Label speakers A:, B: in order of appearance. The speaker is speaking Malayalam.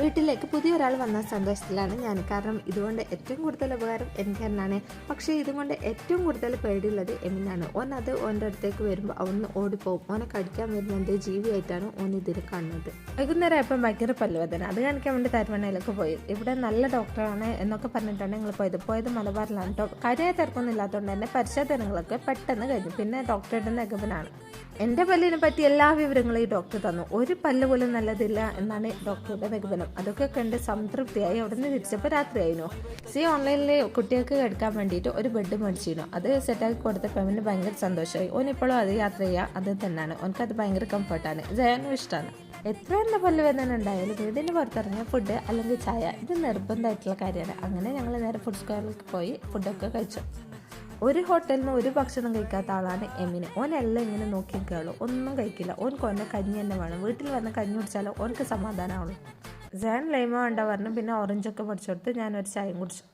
A: വീട്ടിലേക്ക് പുതിയൊരാൾ വന്ന സന്തോഷത്തിലാണ് ഞാൻ. കാരണം ഇതുകൊണ്ട് ഏറ്റവും കൂടുതൽ ഉപകാരം എനിക്ക് തന്നെയാണ്. പക്ഷേ ഇതുകൊണ്ട് ഏറ്റവും കൂടുതൽ പേടിയുള്ളത് എന്നാണ് ഓൻ അത് ഓന്റെ അടുത്തേക്ക് വരുമ്പോൾ അവന്ന് ഓടിപ്പോവും. ഓനെ കടിക്കാൻ വരുന്ന എന്റെ ജീവിയായിട്ടാണ് ഓൻ ഇതിൽ കാണുന്നത്. വൈകുന്നേരം ആയപ്പോൾ ഭയങ്കര പല്ലുവേദന. അത് കാണിക്കാൻ വേണ്ടി തരുവണ്ണയിലേക്ക് പോയി. ഇവിടെ നല്ല ഡോക്ടറാണ് എന്നൊക്കെ പറഞ്ഞിട്ടാണ് ഞങ്ങൾ പോയത്. പോയത് മലബാറിലാണ് കേട്ടോ. കാര്യമായ തിരക്കൊന്നും ഇല്ലാത്തതുകൊണ്ട് തന്നെ പരിശോധനകളൊക്കെ പെട്ടെന്ന് കഴിഞ്ഞു. പിന്നെ ഡോക്ടറുടെ നിഗമനാണ് എന്റെ പല്ലിനെ പറ്റി എല്ലാ വിവരങ്ങളും ഈ ഡോക്ടർ തന്നു. ഒരു പല്ല് പോലും നല്ലതില്ല എന്നാണ് ഡോക്ടറുടെ നിഗമനം. അതൊക്കെ കണ്ട് സംതൃപ്തിയായി അവിടെ നിന്ന് തിരിച്ചപ്പോൾ രാത്രിയായിരുന്നു സി ഓൺലൈനിൽ കുട്ടികൾക്ക് എടുക്കാൻ വേണ്ടിയിട്ട് ഒരു ബെഡ് മേടിച്ചിരുന്നു. അത് സെറ്റാക്കി കൊടുത്തപ്പോൾ അവന് ഭയങ്കര സന്തോഷമായി. ഓനിപ്പോഴും അത് യാത്ര ചെയ്യുക അത് തന്നെയാണ് ഓനക്ക് അത് ഭയങ്കര കംഫർട്ടാണ് ജയനും ഇഷ്ടമാണ് എത്ര തന്നെ പല്ല് വേദന ഉണ്ടായാലും വീടിന് പുറത്തിറങ്ങിയ ഫുഡ് അല്ലെങ്കിൽ ചായ ഇത് നിർബന്ധമായിട്ടുള്ള കാര്യമാണ്. അങ്ങനെ ഞങ്ങൾ നേരെ ഫുഡ് സ്ക്വയറിലേക്ക് പോയി ഫുഡൊക്കെ കഴിച്ചു. ഒരു ഹോട്ടലിൽ നിന്ന് ഒരു ഭക്ഷണം കഴിക്കാത്ത ആളാണ് എമിന്. ഓൻ എല്ലാം ഇങ്ങനെ നോക്കി കേളു ഒന്നും കഴിക്കില്ല. ഓൻ കൊന്നെ കഞ്ഞി തന്നെ വേണം. വീട്ടിൽ വന്ന് കഞ്ഞി കുടിച്ചാലോ ഓനക്ക് സമാധാനമാവുള്ളൂ ജാൻ ലൈമ വേണ്ട പറഞ്ഞു. പിന്നെ ഓറഞ്ചൊക്കെ പൊടിച്ചു കൊടുത്ത് ഞാനൊരു ചായയും കുടിച്ചു.